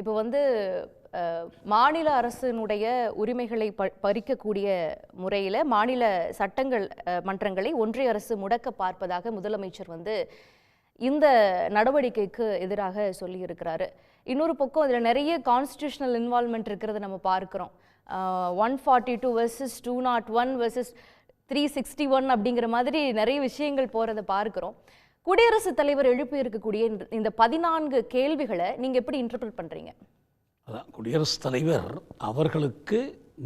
இப்போ வந்து மாநில அரசினுடைய உரிமைகளை ப பறிக்கக்கூடிய முறையில் மாநில சட்டங்கள் மன்றங்களை ஒன்றிய அரசு முடக்க பார்ப்பதாக முதலமைச்சர் வந்து இந்த நடவடிக்கைக்கு எதிராக சொல்லியிருக்கிறாரு. இன்னொரு பக்கம் இதில் நிறைய கான்ஸ்டியூஷனல் இன்வால்மெண்ட் இருக்கிறத நம்ம பார்க்குறோம். One forty two versus two not one versus three sixty one அப்படிங்கிற மாதிரி நிறைய விஷயங்கள் போகிறத பார்க்குறோம். குடியரசுத் தலைவர் எழுப்பி இருக்கக்கூடிய இந்த- பதினான்கு கேள்விகளை நீங்கள் எப்படி இன்டர்பிரட் பண்ணுறீங்க அதான் குடியரசுத் தலைவர் அவர்களுக்கு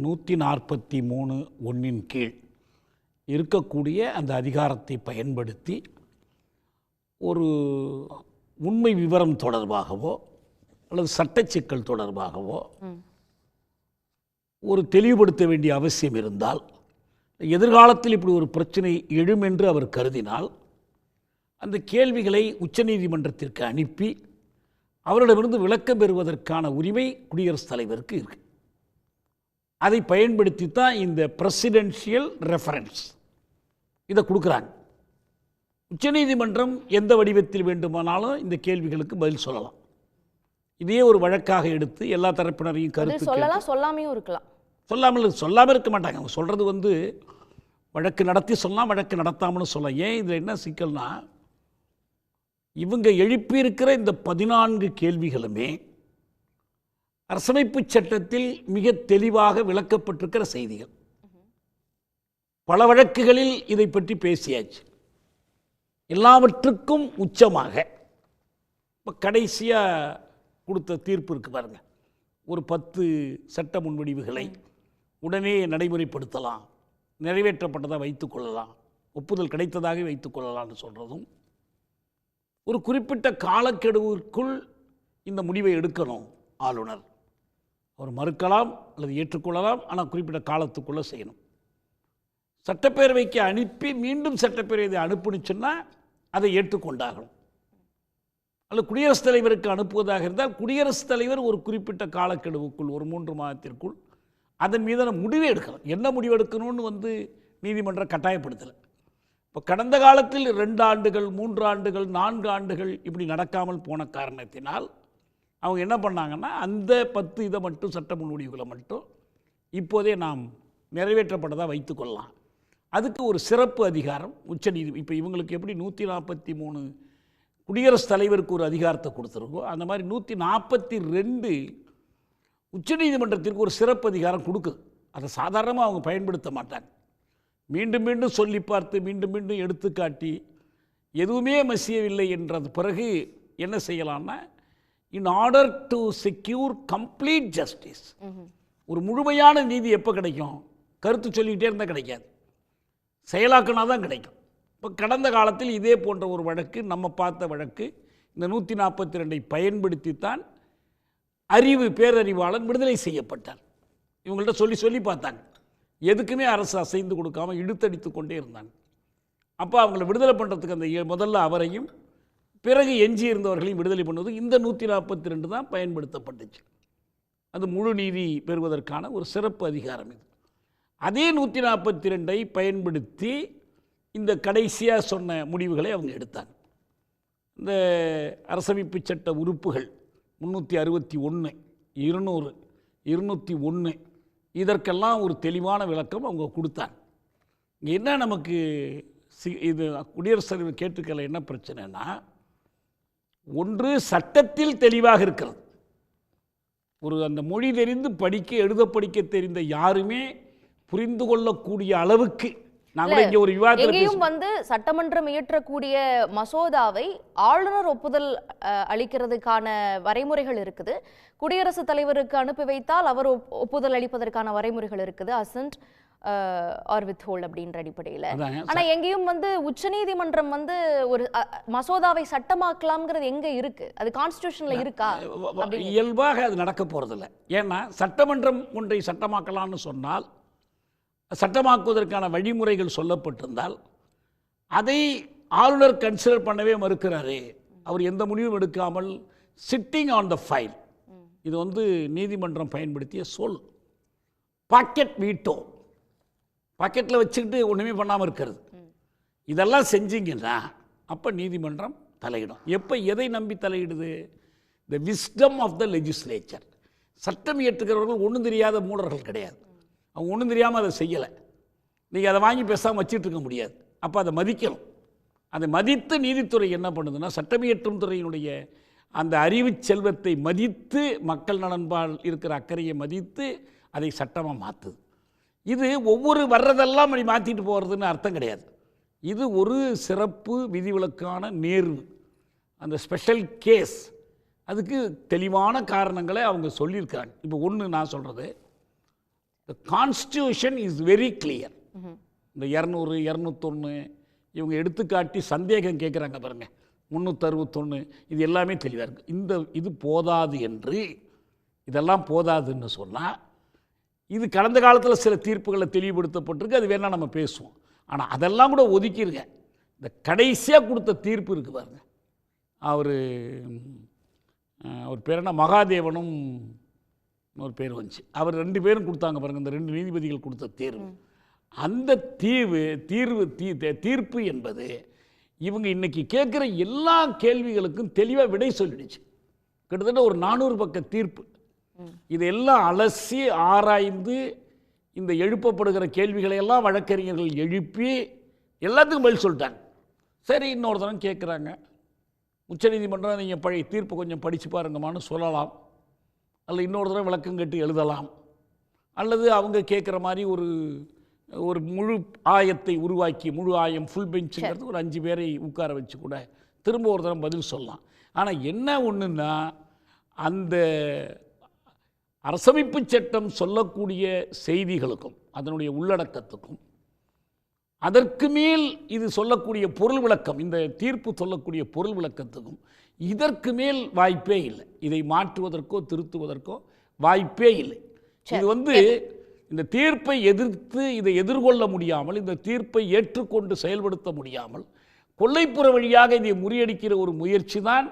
நூற்றி நாற்பத்தி மூணு ஒன்றின் கீழ் இருக்கக்கூடிய அந்த அதிகாரத்தை பயன்படுத்தி ஒரு உண்மை விவரம் தொடர்பாகவோ அல்லது சட்டச் சிக்கல் தொடர்பாகவோ ஒரு தெளிவுபடுத்த வேண்டிய அவசியம் இருந்தால் எதிர்காலத்தில் இப்படி ஒரு பிரச்சனை எழும் என்று அவர் கருதினால் அந்த கேள்விகளை உச்சநீதிமன்றத்திற்கு அனுப்பி அவரிடமிருந்து விளக்கம் பெறுவதற்கான உரிமை குடியரசுத் தலைவருக்கு இருக்கு. அதை பயன்படுத்தி தான் இந்த பிரசிடென்ஷியல் ரெஃபரன்ஸ் இதை கொடுக்குறாங்க. உச்சநீதிமன்றம் எந்த வடிவத்தில் வேண்டுமானாலும் இந்த கேள்விகளுக்கு பதில் சொல்லலாம். இதையே ஒரு வழக்காக எடுத்து எல்லா தரப்பினரையும் கருத்து சொல்லலாம் சொல்லாமையும் இருக்கலாம். சொல்லாமல் சொல்லாமல் இருக்க மாட்டாங்க. அவங்க சொல்கிறது வந்து வழக்கு நடத்தி சொல்லலாம் வழக்கு நடத்தாமலும் சொல்லலாம் ஏன் இதில் என்ன சிக்கல்னா இவங்க எழுப்பியிருக்கிற இந்த பதினான்கு கேள்விகளுமே அரசமைப்பு சட்டத்தில் மிக தெளிவாக விளக்கப்பட்டிருக்கிற செய்திகள். பல வழக்குகளில் இதை பற்றி பேசியாச்சு. எல்லாவற்றுக்கும் உச்சமாக இப்போ கடைசியாக கொடுத்த தீர்ப்பு இருக்கு பாருங்கள் ஒரு பத்து சட்ட முன்வடிவுகளை உடனே நடைமுறைப்படுத்தலாம் நிறைவேற்றப்பட்டதாக வைத்துக்கொள்ளலாம் ஒப்புதல் கிடைத்ததாக வைத்துக்கொள்ளலாம்னு சொல்கிறதும் ஒரு குறிப்பிட்ட காலக்கெடுவிற்குள் இந்த முடிவை எடுக்கணும் ஆளுநர். அவர் மறுக்கலாம் அல்லது ஏற்றுக்கொள்ளலாம் ஆனால் குறிப்பிட்ட காலத்துக்குள்ளே செய்யணும். சட்டப்பேரவைக்கு அனுப்பி மீண்டும் சட்டப்பேரவை அனுப்புனுச்சுன்னா அதை ஏற்றுக்கொண்டாகணும். அல்லது குடியரசுத் தலைவருக்கு அனுப்புவதாக இருந்தால் குடியரசுத் தலைவர் ஒரு குறிப்பிட்ட காலக்கெடுவுக்குள் ஒரு மூன்று மாதத்திற்குள் அதன் மீதான முடிவை எடுக்கலாம். என்ன முடிவு எடுக்கணும்னு வந்து நீதிமன்றம் கட்டாயப்படுத்தலை. இப்போ கடந்த காலத்தில் ரெண்டு ஆண்டுகள் மூன்று ஆண்டுகள் நான்கு ஆண்டுகள் இப்படி நடக்காமல் போன காரணத்தினால் அவங்க என்ன பண்ணாங்கன்னா அந்த பத்து இதை மட்டும் சட்ட முன்வடிவுகளை மட்டும் இப்போதே நாம் நிறைவேற்றப்பட்டதாக வைத்துக்கொள்ளலாம் அதுக்கு ஒரு சிறப்பு அதிகாரம் உச்சநீதி இப்போ இவங்களுக்கு எப்படி நூற்றி நாற்பத்தி மூணு குடியரசுத் தலைவருக்கு ஒரு அதிகாரத்தை கொடுத்துருக்கோ அந்த மாதிரி நூற்றி நாற்பத்தி ரெண்டு உச்சநீதிமன்றத்திற்கு ஒரு சிறப்பு அதிகாரம் கொடுக்குது. அதை சாதாரணமாக அவங்க பயன்படுத்த மாட்டாங்க. மீண்டும் மீண்டும் சொல்லி பார்த்து மீண்டும் மீண்டும் எடுத்துக்காட்டி எதுவுமே மசியவில்லை என்றது பிறகு என்ன செய்யலாம்னா in order to secure complete justice ஒரு முழுமையான நீதி எப்போ கிடைக்கும்? கருத்து சொல்லிக்கிட்டே இருந்தால் கிடைக்காது. செயலாக்கினா தான் கிடைக்கும். இப்போ கடந்த காலத்தில் இதே போன்ற ஒரு வழக்கு நம்ம பார்த்த வழக்கு இந்த நூற்றி நாற்பத்தி ரெண்டை பயன்படுத்தித்தான் அறிவு பேரறிவாளன் விடுதலை செய்யப்பட்டார் இவங்கள்ட்ட சொல்லி சொல்லி பார்த்தாங்க. எதுக்குமே அரசு அசைந்து கொடுக்காம இழுத்தடித்து கொண்டே இருந்தாங்க. அப்போ அவங்கள விடுதலை பண்ணுறதுக்கு அந்த முதல்ல அவரையும் பிறகு எஞ்சி இருந்தவர்களையும் விடுதலை பண்ணுவது இந்த நூற்றி நாற்பத்தி ரெண்டு தான் பயன்படுத்தப்பட்டுச்சு. அது முழு நீதி பெறுவதற்கான ஒரு சிறப்பு அதிகாரம் இது. அதே நூற்றி நாற்பத்தி ரெண்டை பயன்படுத்தி இந்த கடைசியாக சொன்ன முடிவுகளை அவங்க எடுத்தாங்க. இந்த அரசமைப்பு சட்ட உறுப்புகள் முந்நூற்றி அறுபத்தி ஒன்று இருநூறு இருநூற்றி ஒன்று இதற்கெல்லாம் ஒரு தெளிவான விளக்கம் அவங்க கொடுத்தாங்க. இங்கே என்ன நமக்கு சி இது குடியரசுத் தலைவர் கேட்டுக்கல என்ன பிரச்சனைனா ஒன்று சட்டத்தில் தெளிவாக இருக்கிறது. ஒரு அந்த மொழி தெரிந்து படிக்க எழுத படிக்க தெரிந்த யாருமே புரிந்து கொள்ளக்கூடிய அளவுக்கு நான் கூட இங்கே ஒரு விவாதத்தில் எங்கேயும் வந்து சட்டமன்றம் இயற்றக்கூடிய மசோதாவை ஆளுநர் ஒப்புதல் அளிக்கிறதுக்கான வரைமுறைகள் இருக்குது. குடியரசுத் தலைவருக்கு அனுப்பி வைத்தால் அவர் ஒப்- ஒப்புதல் அளிப்பதற்கான வரைமுறைகள் இருக்குது. அசன்ட் ஆர் வித் ஹோல்ட் அப்படின்ற அடிப்படையில். ஆனா எங்கேயும் வந்து உச்சநீதிமன்றம் வந்து ஒரு மசோதாவை சட்டமாக்கலாம்ங்கிறது எங்க இருக்கு? அது கான்ஸ்டிடியூஷன்ல இருக்கா? இயல்பாக அது நடக்க போகிறதில்ல ஏன்னா சட்டமன்றம் ஒன்றை சட்டமாக்கலாம்னு சொன்னால் சட்டமாக்குவதற்கான வழிமுறைகள் சொல்லப்பட்டிருந்தால் அதை ஆளுநர் கன்சிடர் பண்ணவே மறுக்கிறாரே. அவர் எந்த முடிவும் எடுக்காமல் சிட்டிங் ஆன் த ஃபைல் இது வந்து நீதிமன்றம் பயன்படுத்திய சொல். பாக்கெட் வீட்டோ பாக்கெட்டில் வச்சுக்கிட்டு ஒன்றுமே பண்ணாமல் இருக்கிறது. இதெல்லாம் செஞ்சீங்கன்னா அப்போ நீதிமன்றம் தலையிடும். எப்போ எதை நம்பி தலையிடுது? The wisdom of the legislature சட்டம் இயற்றுகிறவர்கள் ஒன்றும் தெரியாத மூடர்கள் கிடையாது. அவங்க ஒன்றும் தெரியாமல் அதை செய்யலை. நீங்கள் அதை வாங்கி பேசாமல் வச்சுட்டு இருக்க முடியாது. அப்போ அதை மதிக்கணும். அதை மதித்து நீதித்துறை என்ன பண்ணுதுன்னா சட்டமியற்றும் துறையினுடைய அந்த அறிவு செல்வத்தை மதித்து மக்கள் நலன்பால் இருக்கிற அக்கறையை மதித்து அதை சட்டமாக மாற்றுது இது ஒவ்வொரு வர்றதெல்லாம் அப்படி மாற்றிட்டு போகிறதுன்னு அர்த்தம் கிடையாது. இது ஒரு சிறப்பு விதிவிலக்கான நேர்வு. அந்த ஸ்பெஷல் கேஸ் அதுக்கு தெளிவான காரணங்களை அவங்க சொல்லியிருக்காங்க இப்போ ஒன்று நான் சொல்கிறது the constitution is very clear. இந்த இரநூறு இரநூத்தொன்று இவங்க எடுத்துக்காட்டி சந்தேகம் கேட்குறாங்க பாருங்க. முந்நூற்றறுபத்தொன்று இது எல்லாமே தெளிவாக இருக்குது இந்த இது போதாது என்று இதெல்லாம் போதாதுன்னு சொன்னால் இது கடந்த காலத்தில் சில தீர்ப்புகளை தெளிவுபடுத்தப்பட்டிருக்கு அது வேணால் நம்ம பேசுவோம். ஆனால் அதெல்லாம் கூட ஒதுக்கிருங்க. இந்த கடைசியாக கொடுத்த தீர்ப்பு இருக்குது பாருங்க. அவர் அவர் பேர் என்ன? மகாதேவனும் ஒரு பேர் வந்துச்சு. அவர் ரெண்டு பேரும் கொடுத்தாங்க பாருங்க இந்த ரெண்டு நீதிபதிகள் கொடுத்த தேர்வு. அந்த தீர்வு தீர்வு தீ தீர்ப்பு என்பது இவங்க இன்னைக்கு கேட்குற எல்லா கேள்விகளுக்கும் தெளிவாக விடை சொல்லிடுச்சு. கிட்டத்தட்ட ஒரு நானூறு பக்க தீர்ப்பு. இதையெல்லாம் அலசி ஆராய்ந்து இந்த எழுப்பப்படுகிற கேள்விகளை எல்லாம் வழக்கறிஞர்கள் எழுப்பி எல்லாத்துக்கும் பதில் சொல்லிட்டாங்க. சரி இன்னொரு தரம் கேட்குறாங்க. உச்சநீதிமன்றம் நீங்கள் பழைய தீர்ப்பு கொஞ்சம் படித்து பாருங்கம்மான்னு சொல்லலாம். அல்ல இன்னொரு தடவை விளக்கம் கேட்டு எழுதலாம். அல்லது அவங்க கேட்குற மாதிரி ஒரு ஒரு முழு ஆயத்தை உருவாக்கி முழு ஆயம் ஃபுல் பெஞ்சுங்கிறது ஒரு அஞ்சு பேரை உட்கார வச்சு கூட திரும்ப ஒரு தடவை பதில் சொல்லலாம். ஆனால் என்ன ஒன்றுன்னா அந்த அரசமைப்பு சட்டம் சொல்லக்கூடிய செய்திகளுக்கும் அதனுடைய உள்ளடக்கத்துக்கும் அதற்கு மேல் இது சொல்லக்கூடிய பொருள் விளக்கம் இந்த தீர்ப்பு சொல்லக்கூடிய பொருள் விளக்கத்துக்கும் இதற்கு மேல் வாய்ப்பே இல்லை. இதை மாற்றுவதற்கோ திருத்துவதற்கோ வாய்ப்பே இல்லை. இது வந்து இந்த தீர்ப்பை எதிர்த்து இதை எதிர்கொள்ள முடியாமல் இந்த தீர்ப்பை ஏற்றுக்கொண்டு செயல்படுத்த முடியாமல் கொல்லைப்புற வழியாக இதை முறியடிக்கிற ஒரு முயற்சி தான்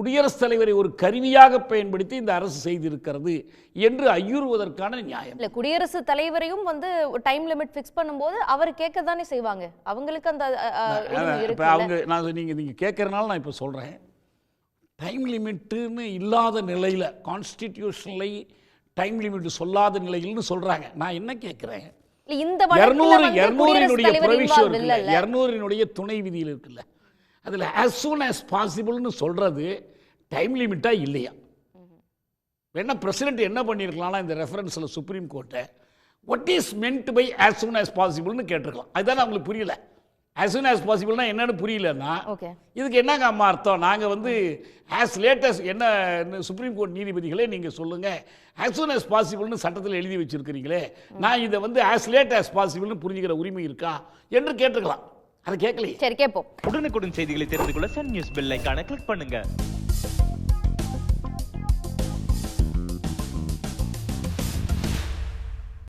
குடியரசுத் தலைவரை ஒரு கருவியாக பயன்படுத்தி இந்த அரசு செய்திருக்கிறது என்று ஐயுறுவதற்கான நியாயம். இல்ல குடியரசுத் தலைவரையும் வந்து டைம் லிமிட் ஃபிக்ஸ் பண்ணும்போது அவர் கேட்க தானே செய்வாங்க. அவங்களுக்கு அந்த இப்போ அவங்க நான் நீங்கள் நீங்கள் கேட்குறனால நான் இப்போ சொல்கிறேன் டைம் லிமிட்டுன்னு இல்லாத நிலையில் கான்ஸ்டிடியூஷனலை டைம் லிமிட் சொல்லாத நிலையில்னு சொல்கிறாங்க நான் என்ன கேட்குறேன் இந்த இரநூறு இரநூறினுடைய துணை விதியில் இருக்குல்ல. அதில் as soon as பாசிபிள்னு சொல்கிறது டைம் லிமிட்டாக இல்லையா? வேணா பிரசிடென்ட் என்ன பண்ணியிருக்கலாம்னா இந்த ரெஃபரன்ஸில் சுப்ரீம் கோர்ட்டை what is meant by as soon as பாசிபிள்னு கேட்டிருக்கலாம். அதுதான் அவங்களுக்கு புரியல. as soon as பாசிபிள்னா என்னன்னு புரியலன்னா ஓகே இதுக்கு என்னங்க அம்மா அர்த்தம்? நாங்கள் வந்து ஆஸ் லேட்டஸ்ட் என்ன சுப்ரீம் கோர்ட் நீதிபதிகளே நீங்கள் சொல்லுங்கள் as soon as பாசிபிள்னு சட்டத்தில் எழுதி வச்சிருக்கிறீங்களே நான் இதை வந்து as லேட் as பாசிபிள்னு புரிஞ்சுக்கிற உரிமை இருக்கா? என்று கேட்டுக்கலாம் அதை கேட்கலையே. சரி கேட்போம். உடனுக்குடன் செய்திகளை தெரிந்து கொள்ள சன் நியூஸ் பெல் ஐகானை கிளிக் பண்ணுங்க.